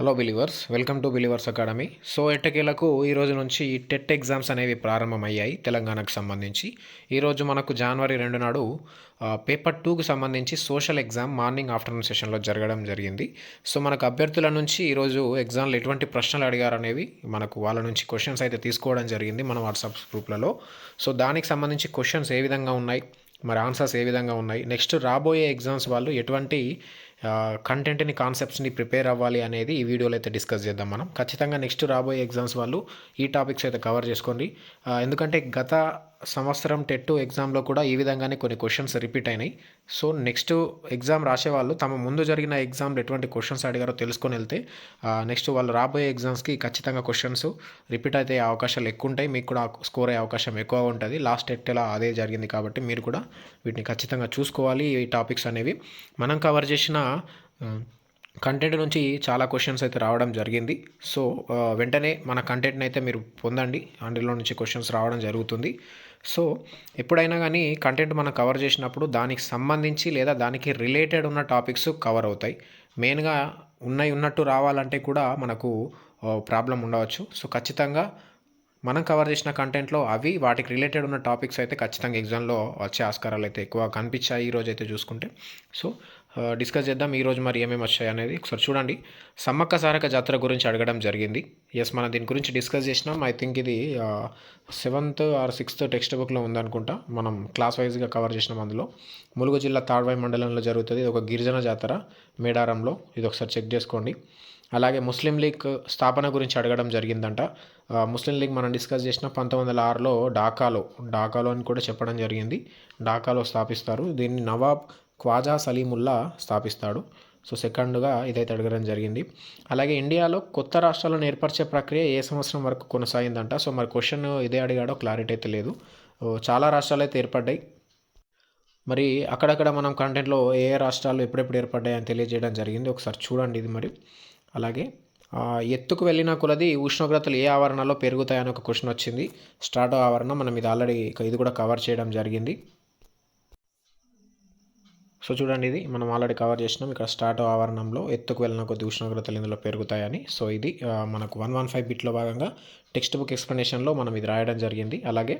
Hello believers welcome to believers academy so ఎట్టకేలకు ఈ రోజు నుంచి టెట్ ఎగ్జామ్స్ అనేవి ప్రారంభమయ్యాయి తెలంగాణకు సంబంధించి. ఈరోజు మనకు జనవరి రెండు నాడు పేపర్ టూకు సంబంధించి సోషల్ ఎగ్జామ్ మార్నింగ్ ఆఫ్టర్నూన్ సెషన్లో జరగడం జరిగింది. సో మనకు అభ్యర్థుల నుంచి ఈరోజు ఎగ్జామ్లు ఎటువంటి ప్రశ్నలు అడిగారనేవి మనకు వాళ్ళ నుంచి క్వశ్చన్స్ అయితే తీసుకోవడం జరిగింది మన వాట్సాప్ గ్రూప్లలో సో దానికి సంబంధించి క్వశ్చన్స్ ఏ విధంగా ఉన్నాయి? మరి ఆన్సర్స్ ఏ విధంగా ఉన్నాయి? నెక్స్ట్ రాబోయే ఎగ్జామ్స్ వాళ్ళు ఎటువంటి కంటెంట్ని కాన్సెప్ట్స్ని ప్రిపేర్ అవ్వాలి అనేది ఈ వీడియోలో అయితే డిస్కస్ చేద్దాం మనం. ఖచ్చితంగా నెక్స్ట్ రాబోయే ఎగ్జామ్స్ వాళ్ళు ఈ టాపిక్స్ అయితే కవర్ చేసుకోండి. ఎందుకంటే గత సంవత్సరం టెట్ ఎగ్జామ్లో కూడా ఈ విధంగానే కొన్ని క్వశ్చన్స్ రిపీట్ అయినాయి. సో నెక్స్ట్ ఎగ్జామ్ రాసేవాళ్ళు తమ ముందు జరిగిన ఎగ్జామ్లో ఎటువంటి క్వశ్చన్స్ అడిగారో తెలుసుకొని వెళ్తే నెక్స్ట్ వాళ్ళు రాబోయే ఎగ్జామ్స్కి ఖచ్చితంగా క్వశ్చన్స్ రిపీట్ అయితే అవకాశాలు ఎక్కువ ఉంటాయి. మీకు కూడా స్కోర్ అయ్యే అవకాశం ఎక్కువ ఉంటుంది. లాస్ట్ టెట్లో అదే జరిగింది కాబట్టి మీరు కూడా వీటిని ఖచ్చితంగా చూసుకోవాలి. ఈ టాపిక్స్ అనేవి మనం కవర్ చేసిన కంటెంట్ నుంచి చాలా క్వశ్చన్స్ అయితే రావడం జరిగింది. సో వెంటనే మన కంటెంట్ని అయితే మీరు పొందండి. అందులో నుంచి క్వశ్చన్స్ రావడం జరుగుతుంది. సో ఎప్పుడైనా కానీ కంటెంట్ మనం కవర్ చేసినప్పుడు దానికి సంబంధించి లేదా దానికి రిలేటెడ్ ఉన్న టాపిక్స్ కవర్ అవుతాయి. మెయిన్గా ఉన్నాయి ఉన్నట్టు రావాలంటే కూడా మనకు ప్రాబ్లం ఉండవచ్చు. సో ఖచ్చితంగా మనం కవర్ చేసిన కంటెంట్లో అవి వాటికి రిలేటెడ్ ఉన్న టాపిక్స్ అయితే ఖచ్చితంగా ఎగ్జామ్లో వచ్చే ఆస్కారాలు అయితే ఎక్కువ కనిపించాయి ఈ అయితే చూసుకుంటే. సో డిస్కస్ చేద్దాం. ఈరోజు మరి ఏమేమి వచ్చాయి అనేది ఒకసారి చూడండి. సమ్మక్క సారక జాతర గురించి అడగడం జరిగింది. ఎస్ మనం దీని గురించి డిస్కస్ చేసినాం. ఐ థింక్ ఇది సెవెంత్ ఆర్ సిక్స్త్ టెక్స్ట్ బుక్లో ఉందనుకుంటా. మనం క్లాస్ వైజ్గా కవర్ చేసినాం అందులో. ములుగు జిల్లా తాడ్వాయి మండలంలో జరుగుతుంది. ఇది ఒక గిరిజన జాతర మేడారంలో. ఇది ఒకసారి చెక్ చేసుకోండి. అలాగే ముస్లిం లీగ్ స్థాపన గురించి అడగడం జరిగిందంట. ముస్లిం లీగ్ మనం డిస్కస్ చేసిన. పంతొమ్మిది వందల ఆరులో ఢాకాలో. ఢాకాలో అని కూడా చెప్పడం జరిగింది. ఢాకాలో స్థాపిస్తారు. దీన్ని నవాబ్ ఖ్వాజా సలీముల్లా స్థాపిస్తాడు. సో సెకండ్గా ఇదైతే అడగడం జరిగింది. అలాగే ఇండియాలో కొత్త రాష్ట్రాలను ఏర్పరిచే ప్రక్రియ ఏ సంవత్సరం వరకు కొనసాగిందంట? సో మరి క్వశ్చన్ ఇదే అడిగాడో క్లారిటీ అయితే లేదు. చాలా రాష్ట్రాలు అయితే ఏర్పడ్డాయి. మరి అక్కడక్కడ మనం కంటెంట్లో ఏ ఏ రాష్ట్రాలు ఎప్పుడెప్పుడు ఏర్పడ్డాయని తెలియజేయడం జరిగింది. ఒకసారి చూడండి ఇది మరి. అలాగే ఎత్తుకు వెళ్ళిన కొలది ఉష్ణోగ్రతలు ఏ ఆవరణలో పెరుగుతాయని ఒక క్వశ్చన్ వచ్చింది. స్టార్ట్ ఆవరణ మనం ఇది ఆల్రెడీ ఇది కూడా కవర్ చేయడం జరిగింది. సో చూడండి ఇది మనం ఆల్రెడీ కవర్ చేసినాం. ఇక్కడ స్టార్ట్ ఆవరణంలో ఎత్తుకు వెళ్ళిన కొద్ది ఉష్ణోగ్రతలు ఇందులో పెరుగుతాయని. సో ఇది మనకు వన్ వన్ ఫైవ్ బిట్లో భాగంగా టెక్స్ట్ బుక్ ఎక్స్ప్లెనేషన్లో మనం ఇది రాయడం జరిగింది. అలాగే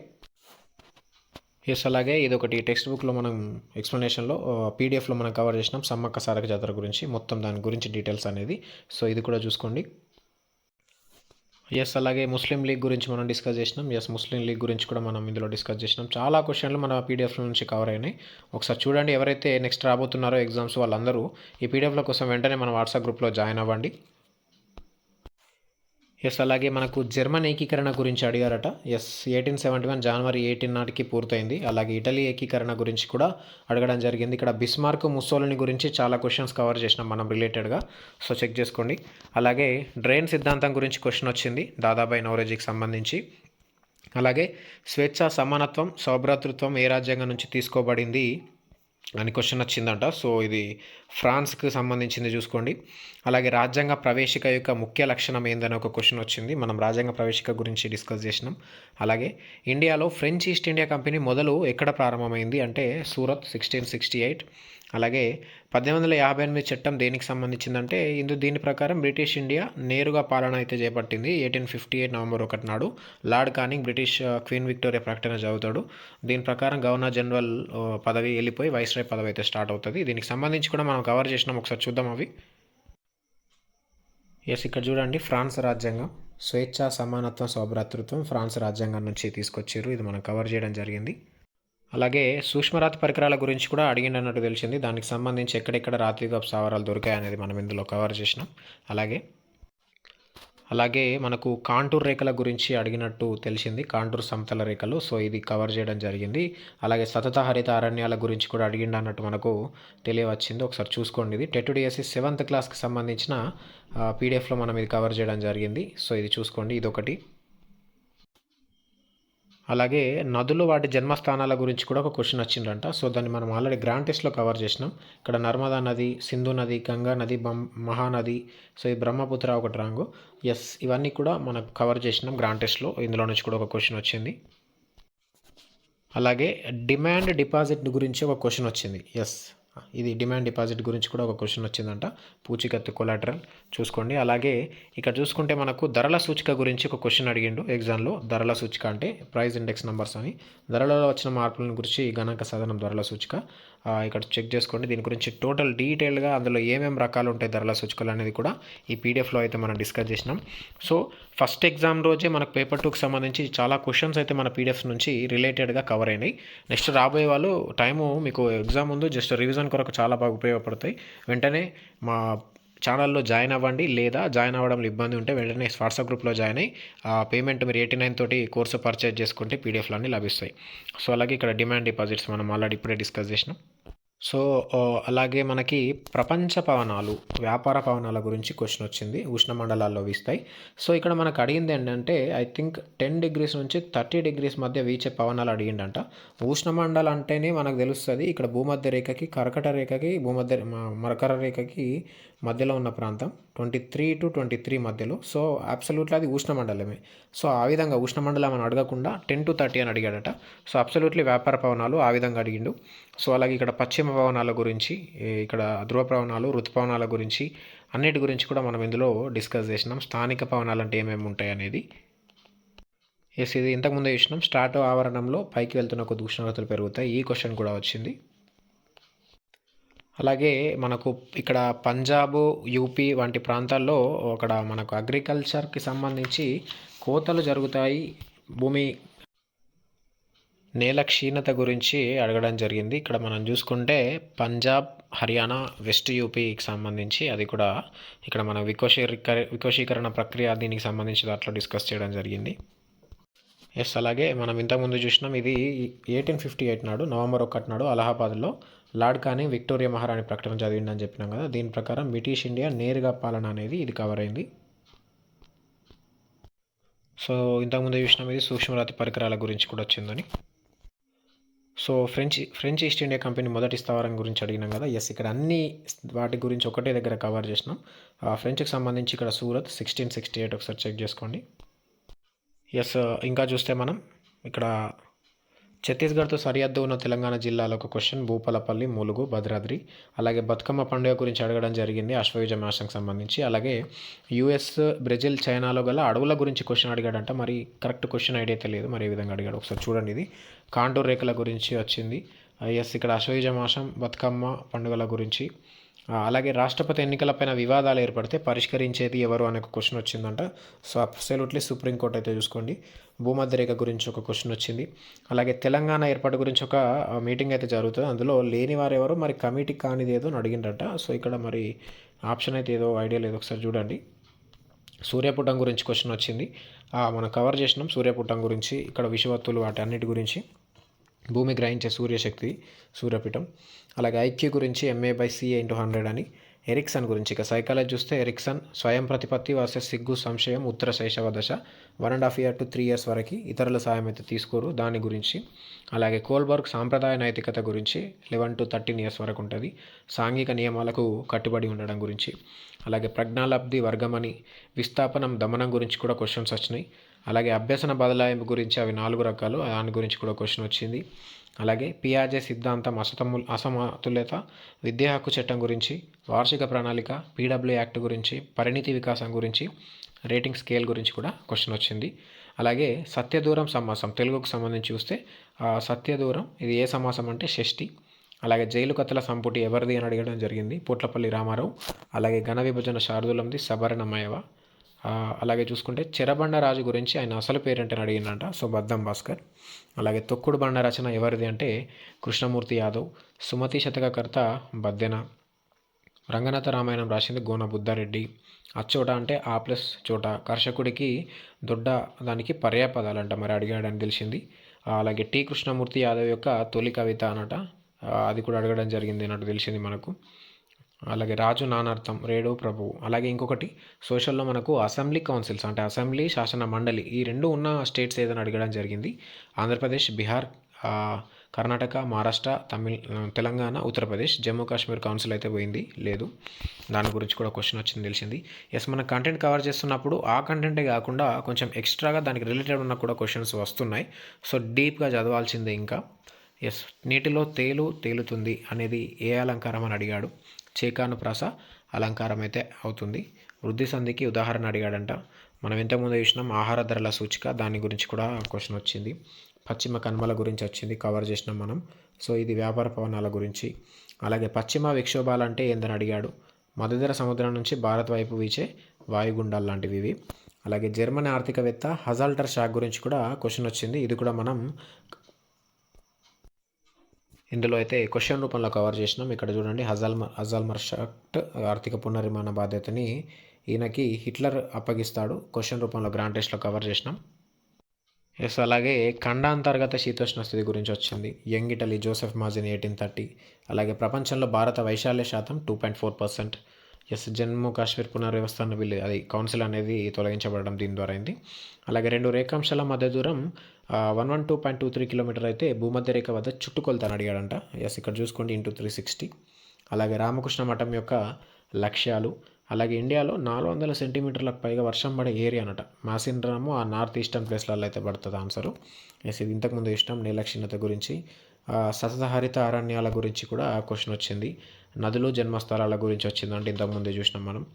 ఎస్ అలాగే ఇది ఒకటి టెక్స్ట్ బుక్లో మనం ఎక్స్ప్లెనేషన్లో పీడిఎఫ్లో మనం కవర్ చేసినాం. సమ్మక్క సారక జాతర గురించి మొత్తం దాని గురించి డీటెయిల్స్ అనేది. సో ఇది కూడా చూసుకోండి. ఎస్ అలాగే ముస్లిం లీగ్ గురించి మనం డిస్కస్ చేసినాం. ఎస్ ముస్లిం లీగ్ గురించి కూడా మనం ఇందులో డిస్కస్ చేసినాం. చాలా క్వశ్చన్లు మన పీడిఎఫ్ నుంచి కవర్ అయినాయి. ఒకసారి చూడండి ఎవరైతే నెక్స్ట్ రాబోతున్నారో ఎగ్జామ్స్ వాళ్ళందరూ ఈ పీడిఎఫ్ల కోసం వెంటనే మన వాట్సాప్ గ్రూప్లో జాయిన్ అవ్వండి. ఎస్ అలాగే మనకు జర్మన్ ఏకీకరణ గురించి అడిగారట. ఎస్ ఎయిటీన్ సెవెంటీ వన్ జనవరి ఎయిటీన్ నాటికి పూర్తయింది. అలాగే ఇటలీ ఏకీకరణ గురించి కూడా అడగడం జరిగింది. ఇక్కడ బిస్మార్క్ ముసోలని గురించి చాలా క్వశ్చన్స్ కవర్ చేసినాం మనం రిలేటెడ్గా సో చెక్ చేసుకోండి. అలాగే డ్రైన్ సిద్ధాంతం గురించి క్వశ్చన్ వచ్చింది దాదాబాయి నవరేజీకి సంబంధించి. అలాగే స్వేచ్ఛ సమానత్వం సౌభ్రాతృత్వం ఏ రాజ్యాంగం నుంచి తీసుకోబడింది? అని క్వశ్చన్ వచ్చిందంట సో ఇది ఫ్రాన్స్కి సంబంధించింది చూసుకోండి. అలాగే రాజ్యాంగ ప్రవేశిక యొక్క ముఖ్య లక్షణం ఏందని ఒక క్వశ్చన్ వచ్చింది. మనం రాజ్యాంగ ప్రవేశిక గురించి డిస్కస్ చేసినాం. అలాగే ఇండియాలో ఫ్రెంచ్ ఈస్ట్ ఇండియా కంపెనీ మొదలు ఎక్కడ ప్రారంభమైంది అంటే సూరత్ సిక్స్టీన్ సిక్స్టీ ఎయిట్ అలాగే పద్దెనిమిది వందల యాభై ఎనిమిది చట్టం దేనికి సంబంధించిందంటే ఇందు దీని ప్రకారం బ్రిటిష్ ఇండియా నేరుగా పాలన అయితే చేపట్టింది. ఎయిటీన్ ఫిఫ్టీ ఎయిట్ నవంబర్ ఒకటి నాడు Lord Canning British queen Victoria ప్రకటన చదువుతాడు. దీని ప్రకారం గవర్నర్ జనరల్ పదవి వెళ్ళిపోయి వైస్రాయ్ పదవి అయితే స్టార్ట్ అవుతుంది. దీనికి సంబంధించి కూడా మనం కవర్ చేసినాం. ఒకసారి చూద్దాం అవి. ఎస్ ఇక్కడ చూడండి. ఫ్రాన్స్ రాజ్యాంగం స్వేచ్ఛ సమానత్వం సౌభ్రాతృత్వం ఫ్రాన్స్ రాజ్యాంగం నుంచి తీసుకొచ్చారు. ఇది మనం కవర్ చేయడం జరిగింది. అలాగే సూక్ష్మరాతి పరికరాల గురించి కూడా అడిగిండన్నట్టు తెలిసింది. దానికి సంబంధించి ఎక్కడెక్కడ రాతిగా స్థావరాలు దొరికాయనేది మనం ఇందులో కవర్ చేసినాం. అలాగే అలాగే మనకు కాంటూర్ రేఖల గురించి అడిగినట్టు తెలిసింది. కాంటూర్ సమతల రేఖలు సో ఇది కవర్ చేయడం జరిగింది. అలాగే సతత హరిత అరణ్యాల గురించి కూడా అడిగిండు అన్నట్టు మనకు తెలియవచ్చింది. ఒకసారి చూసుకోండి ఇది. టెట్ డిఎస్సి సెవెంత్ క్లాస్కి సంబంధించిన పీడిఎఫ్లో మనం ఇది కవర్ చేయడం జరిగింది. సో ఇది చూసుకోండి. ఇది ఒకటి అలాగే నదులు వాటి జన్మస్థానాల గురించి కూడా ఒక క్వశ్చన్ వచ్చిందంట. సో దాన్ని మనం ఆల్రెడీ గ్రాండ్ టెస్ట్లో కవర్ చేసినాం. ఇక్కడ నర్మదా నది సింధు నది గంగా నది బం మహానది సో ఈ బ్రహ్మపుత్ర ఒకటి రాంగు. ఎస్ ఇవన్నీ కూడా మనం కవర్ చేసినాం గ్రాండ్ టెస్ట్లో ఇందులో నుంచి కూడా ఒక క్వశ్చన్ వచ్చింది. అలాగే డిమాండ్ డిపాజిట్ గురించి ఒక క్వశ్చన్ వచ్చింది. ఎస్ ఇది డిమాండ్ డిపాజిట్ గురించి కూడా ఒక క్వశ్చన్ వచ్చిందంట. పూచికత్తు కొలాటరల్. చూసుకోండి. అలాగే ఇక్కడ చూసుకుంటే మనకు ధరల సూచిక గురించి ఒక క్వశ్చన్ అడిగిండు ఎగ్జామ్లో. ధరల సూచిక అంటే ప్రైస్ ఇండెక్స్ నెంబర్స్ అని. ధరలలో వచ్చిన మార్పులను గురించి గణాంక సాధనం ధరల సూచిక. ఇక్కడ చెక్ చేసుకోండి. దీని గురించి టోటల్ డీటెయిల్గా అందులో ఏమేమి రకాలు ఉంటాయి ధరల సూచికలు అనేది కూడా ఈ పీడిఎఫ్లో అయితే మనం డిస్కస్ చేసినాం. సో ఫస్ట్ ఎగ్జామ్ రోజే మనకు పేపర్ టూకి సంబంధించి చాలా క్వశ్చన్స్ అయితే మన పీడిఎఫ్ నుంచి రిలేటెడ్గా కవర్ అయినాయి. నెక్స్ట్ రాబోయే వాళ్ళు టైము మీకు ఎగ్జామ్ ముందు జస్ట్ రివిజన్ కొరకు చాలా బాగా ఉపయోగపడతాయి. వెంటనే మా ఛానల్లో జాయిన్ అవ్వండి లేదా జాయిన్ అవ్వడంలో ఇబ్బంది ఉంటే వెంటనే వాట్సాప్ గ్రూప్లో జాయిన్ అయ్యి ఆ పేమెంట్ మీరు ఎయిటీ నైన్ తోటి కోర్సు పర్చేజ్ చేసుకుంటే పీడిఎఫ్లు అన్నీ లభిస్తాయి. సో అలాగే ఇక్కడ డిమాండ్ డిపాజిట్స్ మనం ఆల్రెడీ ఇప్పుడే డిస్కస్ చేసినాం. సో అలాగే మనకి ప్రపంచ పవనాలు వ్యాపార పవనాల గురించి క్వశ్చన్ వచ్చింది ఉష్ణ మండలాల్లో వీస్తాయి. సో ఇక్కడ మనకు అడిగింది ఏంటంటే ఐ థింక్ టెన్ డిగ్రీస్ నుంచి థర్టీ డిగ్రీస్ మధ్య వీచే పవనాలు అడిగిండంట. ఉష్ణమండల అంటేనే మనకు తెలుస్తుంది ఇక్కడ భూమధ్య రేఖకి కర్కట రేఖకి భూమధ్య మరకర మకర రేఖకి మధ్యలో ఉన్న ప్రాంతం. Twenty three to twenty three మధ్యలో. సో అబ్సల్యూట్లీ అది ఉష్ణమండలమే. సో ఆ విధంగా ఉష్ణమండలం అని అడగకుండా టెన్ టు థర్టీ అని అడిగాడట. సో అబ్సల్యూట్లీ వ్యాపార పవనాలు ఆ విధంగా అడిగిండు. సో అలాగే ఇక్కడ పశ్చిమ పవనాల గురించి ఇక్కడ ధ్రువ పవనాలు ఋతుపవనాల గురించి అన్నిటి గురించి కూడా మనం ఇందులో డిస్కస్ చేసినాం. స్థానిక పవనాలు అంటే ఏమేమి ఉంటాయి అనేది. ఎస్ ఇది ఇంతకుముందే చూసినాం. స్టార్ట్ ఆవరణంలో పైకి వెళ్తున్న కొద్ది ఉష్ణోగ్రతలు పెరుగుతాయి. ఈ క్వశ్చన్ కూడా వచ్చింది. అలాగే మనకు ఇక్కడ పంజాబ్ యూపీ వంటి ప్రాంతాల్లో అక్కడ మనకు అగ్రికల్చర్కి సంబంధించి కోతలు జరుగుతాయి. భూమి నేల క్షీణత గురించి అడగడం జరిగింది. ఇక్కడ మనం చూసుకుంటే పంజాబ్ హర్యానా వెస్ట్ యూపీకి సంబంధించి అది కూడా ఇక్కడ మన వికోశీకర వికోశీకరణ ప్రక్రియ దీనికి సంబంధించి దాంట్లో డిస్కస్ చేయడం జరిగింది. ఎస్ అలాగే మనం ఇంతకుముందు చూసినాం ఇది ఎయిటీన్ ఫిఫ్టీ ఎయిట్ నాడు నవంబర్ ఒకటి నాడు అలహాబాద్లో లార్డ్ కానీ విక్టోరియా మహారాణి ప్రకటన చదివిందని చెప్పినాం కదా దీని ప్రకారం బ్రిటిష్ ఇండియా నేరుగా పాలన అనేది ఇది కవర్ అయింది. సో ఇంతకుముందు చూసినాం ఇది సూక్ష్మరాతి పరికరాల గురించి కూడా వచ్చిందని. So French French East India company మొదటి స్థావరం గురించి అడిగినాం కదా ఎస్ ఇక్కడ అన్ని వాటి గురించి ఒకటే దగ్గర కవర్ చేసినాం. ఆ ఫ్రెంచ్కి సంబంధించి ఇక్కడ సూరత్ సిక్స్టీన్ సిక్స్టీ ఎయిట్ ఒకసారి చెక్ చేసుకోండి. ఎస్ uh, ఇంకా చూస్తే మనం ఇక్కడ ఛత్తీస్గఢ్తో సరిహద్దు ఉన్న తెలంగాణ జిల్లాలో ఒక క్వశ్చన్ భూపాలపల్లి ములుగు భద్రాద్రి. అలాగే బతుకమ్మ పండుగ గురించి అడగడం జరిగింది అశ్వయుజ మాసంకి సంబంధించి. అలాగే యుఎస్ బ్రెజిల్ చైనాలో గల అడవుల గురించి క్వశ్చన్ అడిగాడంట. మరి కరెక్ట్ క్వశ్చన్ ఐడియా తెలియదు. మరి ఏ విధంగా అడిగాడు? ఒకసారి చూడండి ఇది. కాంటూర్ రేఖల గురించి వచ్చింది. ఎస్ ఇక్కడ అశ్వయుజ మాసం బతుకమ్మ పండుగల గురించి. అలాగే రాష్ట్రపతి ఎన్నికలపైన వివాదాలు ఏర్పడితే పరిష్కరించేది ఎవరు అనే ఒక క్వశ్చన్ వచ్చిందంట. సో అబ్సల్యూట్లీ సుప్రీంకోర్టు అయితే చూసుకోండి. భూమధ్యరేఖ గురించి ఒక క్వశ్చన్ వచ్చింది. అలాగే తెలంగాణ ఏర్పాటు గురించి ఒక మీటింగ్ అయితే జరుగుతుంది. అందులో లేని వారు ఎవరు మరి కమిటీ కానిది ఏదో అని అడిగిండట సో ఇక్కడ మరి ఆప్షన్ అయితే ఏదో ఐడియా లేదు. ఒకసారి చూడండి. సూర్యపుటం గురించి క్వశ్చన్ వచ్చింది. మనం కవర్ చేసినాం సూర్యపుటం గురించి ఇక్కడ విషవత్తులు వాటి అన్నిటి గురించి. భూమి గ్రహించే సూర్యశక్తి సూర్యపీఠం అలాగే ఐక్యూ గురించి MA by CA into hundred అని ఎరిక్సన్ గురించి. ఇక సైకాలజీ చూస్తే ఎరిక్సన్ స్వయం ప్రతిపత్తి వర్సెస్ సిగ్గు సంశయం ఉత్తర శైశవ దశ one and half year to three years వరకు ఇతరుల సాయం అయితే తీసుకోరు దాని గురించి. అలాగే కోల్బర్గ్ సాంప్రదాయ నైతికత గురించి లెవెన్ టు థర్టీన్ ఇయర్స్ వరకు ఉంటుంది. సాంఘిక నియమాలకు కట్టుబడి ఉండడం గురించి. అలాగే ప్రజ్ఞాలబ్ధి వర్గమని విస్థాపనం దమనం గురించి కూడా క్వశ్చన్స్ వచ్చినాయి. అలాగే అభ్యసన బదలాయింపు గురించి అవి నాలుగు రకాలు దాని గురించి కూడా క్వశ్చన్ వచ్చింది. అలాగే పియాజే సిద్ధాంతం అసతము అసమతుల్యత విద్యా హక్కు చట్టం గురించి వార్షిక ప్రణాళిక పీడబ్ల్యూ యాక్ట్ గురించి పరిణితి వికాసం గురించి రేటింగ్ స్కేల్ గురించి కూడా క్వశ్చన్ వచ్చింది. అలాగే సత్యదూరం సమాసం తెలుగుకు సంబంధించి చూస్తే సత్యదూరం ఇది ఏ సమాసం అంటే షష్ఠి. అలాగే జైలు కథల సంపుటి ఎవరిది అని అడగడం జరిగింది పుట్లపల్లి రామారావు. అలాగే ఘన విభజన శారదులంది సబరణమయవ అలాగే చూసుకుంటే చెరబండ రాజు గురించి ఆయన అసలు పేరేంటని అడిగిందంట సో బద్దం భాస్కర్. అలాగే తొక్కుడు బండ రచన ఎవరిది అంటే కృష్ణమూర్తి యాదవ్ సుమతి శతకకర్త బద్దెన రంగనాథ రామాయణం రాసింది గోన బుద్ధారెడ్డి. అచ్చోట అంటే ఆ ప్లస్ చోట. కర్షకుడికి దొడ్డ దానికి పర్యాపదాలు అంట మరి అడిగాడని తెలిసింది. అలాగే టి కృష్ణమూర్తి యాదవ్ యొక్క తొలి కవిత అనట అది కూడా అడగడం జరిగింది అన్నట్టు తెలిసింది మనకు. అలాగే రాజు నానార్థం రేడు ప్రభువు అలాగే ఇంకొకటి సోషల్లో మనకు అసెంబ్లీ కౌన్సిల్స్ అంటే అసెంబ్లీ శాసన మండలి ఈ రెండు ఉన్న స్టేట్స్ ఏదైనా అడగడం జరిగింది. ఆంధ్రప్రదేశ్ బీహార్ కర్ణాటక మహారాష్ట్ర తమిళ తెలంగాణ ఉత్తరప్రదేశ్ జమ్మూ కాశ్మీర్ కౌన్సిల్ అయితే పోయింది. లేదు. దాని గురించి కూడా క్వశ్చన్ వచ్చింది తెలిసింది. ఎస్ మన కంటెంట్ కవర్ చేస్తున్నప్పుడు ఆ కంటెంటే కాకుండా కొంచెం ఎక్స్ట్రాగా దానికి రిలేటెడ్ ఉన్న కూడా క్వశ్చన్స్ వస్తున్నాయి. సో డీప్గా చదవాల్సిందే ఇంకా. ఎస్ నీటిలో తేలు తేలుతుంది అనేది ఏ అలంకారం అని అడిగాడు. చేకానుప్రాస అలంకారం అయితే అవుతుంది. వృద్ధి సంధికి ఉదాహరణ అడిగాడంట. మనం ఇంతకుముందు చూసినాం ఆహార ధరల సూచిక దాని గురించి కూడా క్వశ్చన్ వచ్చింది. పశ్చిమ కనుమల గురించి వచ్చింది కవర్ చేసినాం మనం. సో ఇది వ్యాపార పవనాల గురించి. అలాగే పశ్చిమ విక్షోభాలు అంటే ఏందని అడిగాడు. మధ్యధర సముద్రం నుంచి భారత్ వైపు వీచే వాయుగుండాలు లాంటివి ఇవి. అలాగే జర్మనీ ఆర్థికవేత్త హజాల్టర్ షాక్ గురించి కూడా క్వశ్చన్ వచ్చింది. ఇది కూడా మనం ఇందులో అయితే క్వశ్చన్ రూపంలో కవర్ చేసినాం. ఇక్కడ చూడండి హజల్ హజాల్మర్ మర్షట్ ఆర్థిక పునర్నిర్మాణ బాధ్యతని ఈయనకి హిట్లర్ అప్పగిస్తాడు. క్వశ్చన్ రూపంలో గ్రాండ్ టెస్ట్లో కవర్ చేసినాం. ఎస్ అలాగే ఖండాంతర్గత శీతోష్ణ స్థితి గురించి వచ్చింది. Young Italy Joseph Mazzini eighteen thirty అలాగే ప్రపంచంలో భారత వైశాల్య శాతం two point four percent yes Jammu Kashmir పునర్వ్యవస్థాన bill అది కౌన్సిల్ అనేది తొలగించబడడం దీని ద్వారా అయింది. అలాగే రెండు రేఖాంశాల మధ్య దూరం one one two point two three kilometer అయితే భూమధ్య రేఖ వద్ద చుట్టుకొలతని అడిగాడంట. ఎస్ ఇక్కడ చూసుకోండి ఇంటూ త్రీ సిక్స్టీ అలాగే రామకృష్ణ మఠం యొక్క లక్ష్యాలు అలాగే ఇండియాలో నాలుగు వందల సెంటీమీటర్లకు పైగా వర్షం పడే ఏరియా అనట. మాసిండ్రము ఆ నార్త్ ఈస్టర్న్ ప్లేస్లలో అయితే పడుతుంది ఆన్సరు. ఎస్ ఇది ఇంతకుముందు ఇష్టం నీలక్షీణత గురించి. సతతహరిత అరణ్యాల గురించి కూడా క్వశ్చన్ వచ్చింది. నదులు జన్మస్థలాల గురించి వచ్చింది అంటే ఇంతకుముందే చూసినాం మనం.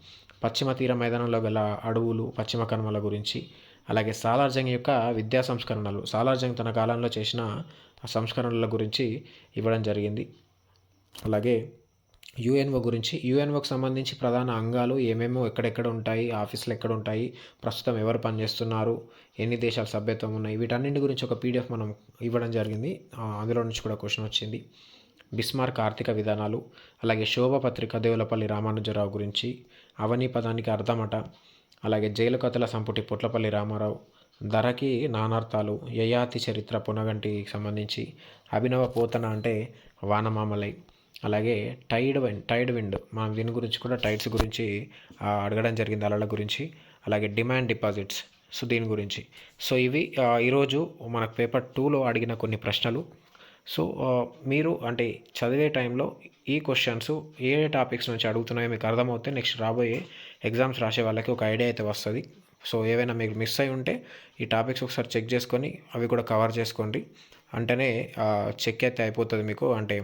పశ్చిమ తీర మైదానంలో గల అడవులు పశ్చిమ కనుమల గురించి అలాగే సాలార్జంగ్ యొక్క విద్యా సంస్కరణలు. సాలార్జంగ్ తన కాలంలో చేసిన సంస్కరణల గురించి ఇవ్వడం జరిగింది. అలాగే యుఎన్ఓ గురించి. యుఎన్ఓకి సంబంధించి ప్రధాన అంగాలు ఏమేమో ఎక్కడెక్కడ ఉంటాయి ఆఫీసులు ఎక్కడ ఉంటాయి ప్రస్తుతం ఎవరు పనిచేస్తున్నారు ఎన్ని దేశాలు సభ్యత్వం ఉన్నాయి వీటన్నింటి గురించి ఒక పీడిఎఫ్ మనం ఇవ్వడం జరిగింది. అందులో నుంచి కూడా క్వశ్చన్ వచ్చింది. బిస్మార్క్ ఆర్థిక విధానాలు అలాగే శోభ పత్రిక దేవులపల్లి రామానుజరావు గురించి అవని పదానికి అర్థమట అలాగే జైలు కథల సంపుటి పుట్లపల్లి రామారావు ధరకి నానార్థాలు యయాతి చరిత్ర పునగంటికి సంబంధించి అభినవ పోతన అంటే వానమామలై అలాగే టైడ్ విండ్ టైడ్ విండ్ మనం దీని గురించి కూడా టైడ్స్ గురించి అడగడం జరిగింది అలల గురించి అలాగే డిమాండ్ డిపాజిట్స్ సో దీని గురించి. సో ఇవి ఈరోజు మనకు పేపర్ టూలో అడిగిన కొన్ని ప్రశ్నలు. సో మీరు అంటే చదివే టైంలో ఈ క్వశ్చన్స్ ఏ టాపిక్స్ నుంచి అడుగుతున్నాయో మీకు అర్థమవుతే నెక్స్ట్ రాబోయే ఎగ్జామ్స్ రాసే వాళ్ళకి ఒక ఐడియా అయితే వస్తుంది. సో ఏవైనా మీకు మిస్ అయి ఉంటే ఈ టాపిక్స్ ఒకసారి చెక్ చేసుకొని అవి కూడా కవర్ చేసుకోండి. అంటేనే చెక్ అయితే అయిపోతుంది మీకు. అంటే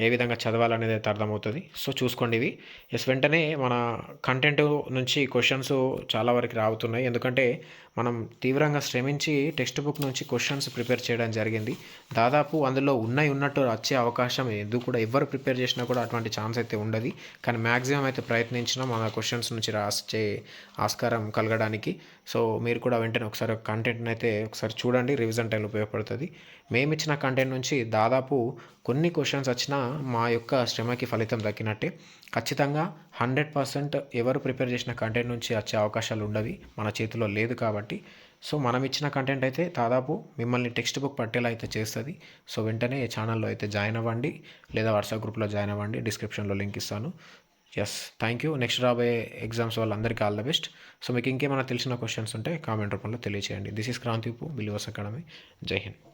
ఏ విధంగా చదవాలనేది అయితే అర్థమవుతుంది. సో చూసుకోండి ఇవి. ఎస్ వెంటనే మన కంటెంట్ నుంచి క్వశ్చన్స్ చాలా వరకు రావుతున్నాయి. ఎందుకంటే మనం తీవ్రంగా శ్రమించి టెక్స్ట్ బుక్ నుంచి క్వశ్చన్స్ ప్రిపేర్ చేయడం జరిగింది. దాదాపు అందులో ఉన్నాయి ఉన్నట్టు వచ్చే అవకాశం ఎందుకు కూడా ఎవరు ప్రిపేర్ చేసినా కూడా అటువంటి ఛాన్స్ అయితే ఉండదు. కానీ మ్యాక్సిమం అయితే ప్రయత్నించినా మన క్వశ్చన్స్ నుంచి రాసే ఆస్కారం కలగడానికి. సో మీరు కూడా వెంటనే ఒకసారి కంటెంట్ని అయితే ఒకసారి చూడండి. రివిజన్ టైంలో ఉపయోగపడుతుంది. మేము ఇచ్చిన కంటెంట్ నుంచి దాదాపు కొన్ని క్వశ్చన్స్ వచ్చినా మా యొక్క శ్రమకి ఫలితం దక్కినట్టే. ఖచ్చితంగా హండ్రెడ్ పర్సెంట్ ఎవరు ప్రిపేర్ చేసిన కంటెంట్ నుంచి వచ్చే అవకాశాలు ఉండవి. మన చేతిలో లేదు కాబట్టి. సో మనం ఇచ్చిన కంటెంట్ అయితే దాదాపు మిమ్మల్ని టెక్స్ట్ బుక్ పట్టేలా అయితే చేస్తుంది. సో వెంటనే ఛానల్లో అయితే జాయిన్ అవ్వండి. లేదా వాట్సాప్ గ్రూప్లో జాయిన్ అవ్వండి. డిస్క్రిప్షన్లో లింక్ ఇస్తాను. ఎస్ థ్యాంక్ యూ నెక్స్ట్ రాబోయే ఎగ్జామ్స్ వాళ్ళందరికీ ఆల్ ద బెస్ట్ సో మీకు ఇంకేమైనా తెలిసిన క్వశ్చన్స్ ఉంటే కామెంట్ రూపంలో తెలియచేయండి. దిస్ ఈస్ క్రాంతిపు బిలీవర్స్ అకాడమీ జై హింద్